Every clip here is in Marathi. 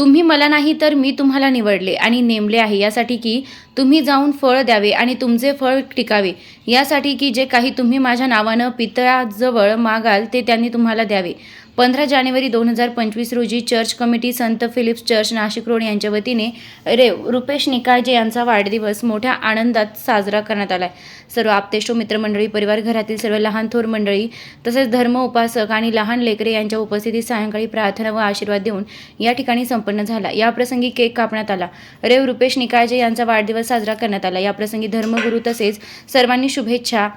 तुम्ही मला नाही तर मी तुम्हाला निवडले आणि नेमले आहे. यासाठी की तुम्ही जाऊन फळ द्यावे आणि तुमचे फळ टिकावे. यासाठी की जे काही तुम्ही माझ्या नावानं पितळाजवळ मागाल ते त्यांनी तुम्हाला द्यावे. पंधरा जानेवारी दोन हजार पंचवीस रोजी चर्च कमिटी संत फिलिप्स चर्च नाशिक रोड यांच्या वतीने रेव रुपेश निकाळजे यांचा वाढदिवस मोठ्या आनंदात साजरा करण्यात आला आहे सर्व आपतेष्ट मित्रमंडळी परिवार घरातील सर्व लहान थोर मंडळी तसेच धर्म उपासक आणि लहान लेकरे यांच्या उपस्थितीत सायंकाळी प्रार्थना व आशीर्वाद देऊन या ठिकाणी संपन्न झाला. या प्रसंगी केक कापण्यात आला. रेव रुपेश निकाळजे यांचा वाढदिवस साजरा करण्यात आला. या प्रसंगी धर्मगुरू तसेच सर्वांनी शुभेच्छा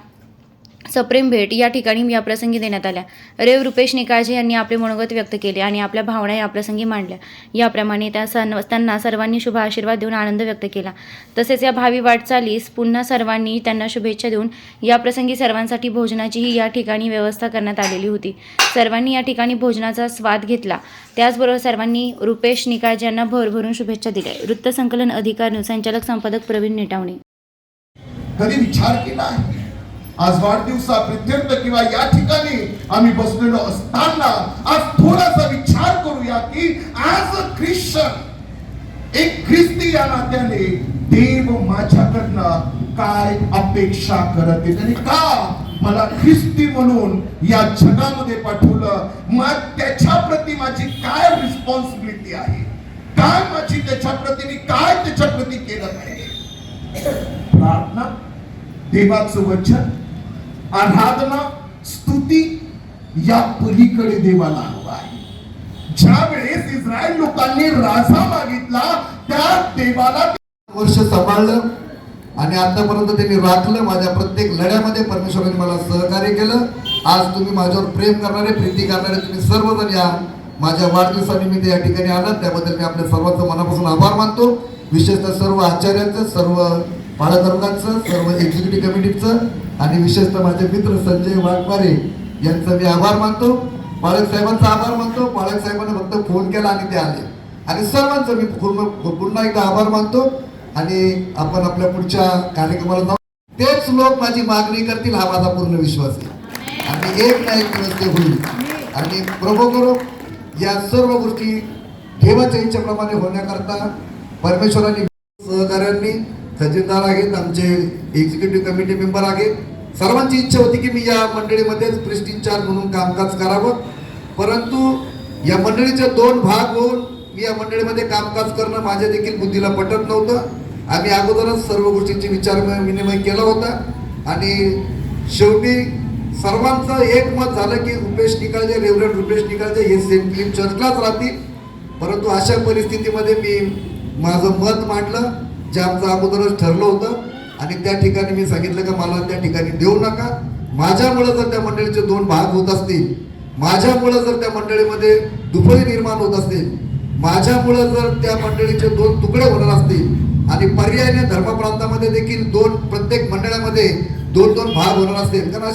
सप्रेम भेट या ठिकाणी या प्रसंगी देण्यात आल्या. रेव रुपेश निकाळजे यांनी आपले मनोगत व्यक्त केले आणि आपल्या भावना या प्रसंगी मांडल्या. याप्रमाणे त्या सण त्यांना सर्वांनी शुभ आशीर्वाद देऊन आनंद व्यक्त केला. तसेच या भावी वाटचालीस पुन्हा सर्वांनी त्यांना शुभेच्छा देऊन या प्रसंगी सर्वांसाठी भोजनाचीही या ठिकाणी व्यवस्था करण्यात आलेली होती. सर्वांनी या ठिकाणी भोजनाचा स्वाद घेतला. त्याचबरोबर सर्वांनी रुपेश निकाळजे यांना भरभरून शुभेच्छा दिल्या. वृत्तसंकलन अधिकार संचालक संपादक प्रवीण नेटावणे. कधी विचार केला आज आज वाढदिवसाप्रित्यर्थ किंवा या ठिकाणी आम्ही बसलेलो असताना आज थोडासा विचार करूया की आज ख्रिश्चन एक ख्रिस्ती या नात्याने देव माझ्याकडनं काय अपेक्षा करत आणि का मला ख्रिस्ती म्हणून या जगामध्ये पाठवलं? मग त्याच्या प्रती माझी काय रिस्पॉन्सिबिलिटी आहे? काय माझी त्याच्या प्रती मी काय त्याच्या प्रती केलं पाहिजे? प्रार्थना देवाचं वचन आराधना स्तुती या पलीकडे देवाला हवा आहे. ज्या वेळेस इस्रायल लोकांनी राजा मागितला त्या देवाला वर्ष सांभाळलं आणि आतापर्यंत त्यांनी राखलं माझ्या प्रत्येक लढ्यामध्ये परमेश्वराने मला सहकार्य केलं. आज तुम्ही माझ्यावर प्रेम करणारे प्रीती करणारे तुम्ही सर्वजण या माझ्या वाढदिवसानिमित्त या ठिकाणी आलात. त्याबद्दल मी आपल्या सर्वांचं मनापासून आभार मानतो. विशेषतः सर्व आचार्यांचं सर्व बाळधर्मांचं सर्व एक्झिक्युटिव्ह कमिटीचं आणि विशेषतः माझे मित्र संजय वाघमारे यांचा मी आभार मानतो. पालक साहेबांचा आभार मानतो. पालक साहेबांना फक्त फोन केला आणि ते आले. आणि सर्वांचं मी पूर्ण पुन्हा एकदा आभार मानतो. आणि आपण आपल्या पुढच्या कार्यक्रमाला जाऊ. तेच लोक माझी मागणी करतील हा माझा पूर्ण विश्वास आहे. आणि एक ना एक दिवस ते होईल. आणि प्रभो करो या सर्व गोष्टी देवाच्या इच्छेप्रमाणे होण्याकरता परमेश्वरांनी सहकार्यांनी खजिनदार आहेत आमचे एक्झिक्युटिव्ह कमिटी मेंबर आहेत. सर्वांची इच्छा होती की मी या मंडळीमध्येच इन्चार्ज म्हणून कामकाज करावं. परंतु या मंडळीचे दोन भाग होऊन मी या मंडळीमध्ये कामकाज करणं माझ्या देखील बुद्धीला पटत नव्हतं. आम्ही अगोदरच सर्व गोष्टींची विचार विनिमय केला होता. आणि शेवटी सर्वांचं एकमत झालं की रुपेश निकाळजे रेवरेंड रुपेश निकाळजे हे सेंट फिलिप चर्चलाच राहतील. परंतु अशा परिस्थितीमध्ये मी माझं मत मांडलं. जे आमचं अगोदरच ठरलं होतं. आणि त्या ठिकाणी मी सांगितलं का मला त्या ठिकाणी देऊ नका. माझ्यामुळं जर त्या मंडळीचे दोन भाग होत असतील माझ्यामुळं जर त्या मंडळीमध्ये दुफळी निर्माण होत असतील माझ्यामुळं जर त्या मंडळीचे दोन तुकडे होणार असतील आणि पर्यायाने धर्मप्रांतामध्ये देखील दोन प्रत्येक मंडळामध्ये दोन दोन भाग होणार असतील. कारण